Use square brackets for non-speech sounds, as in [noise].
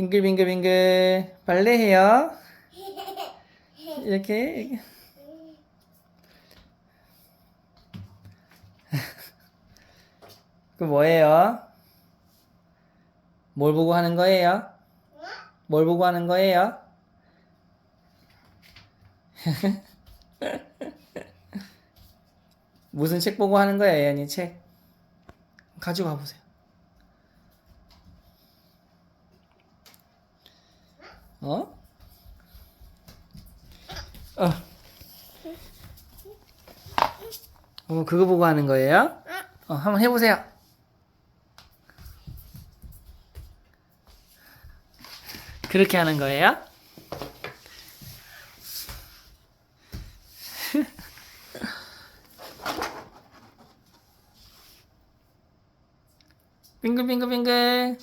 빙글빙글빙글 빨래해요. 이렇게 [laughs] 그 뭐예요? 뭘 보고 하는 거예요? 뭘 보고 하는 거예요? [laughs] 무슨 책 보고 하는 거예요, 예언이 책? 가지고 가보세요. 어? 어. 어, 그거 보고 하는 거예요? 어, 한번 해보세요. 그렇게 하는 거예요? [laughs] 빙글빙글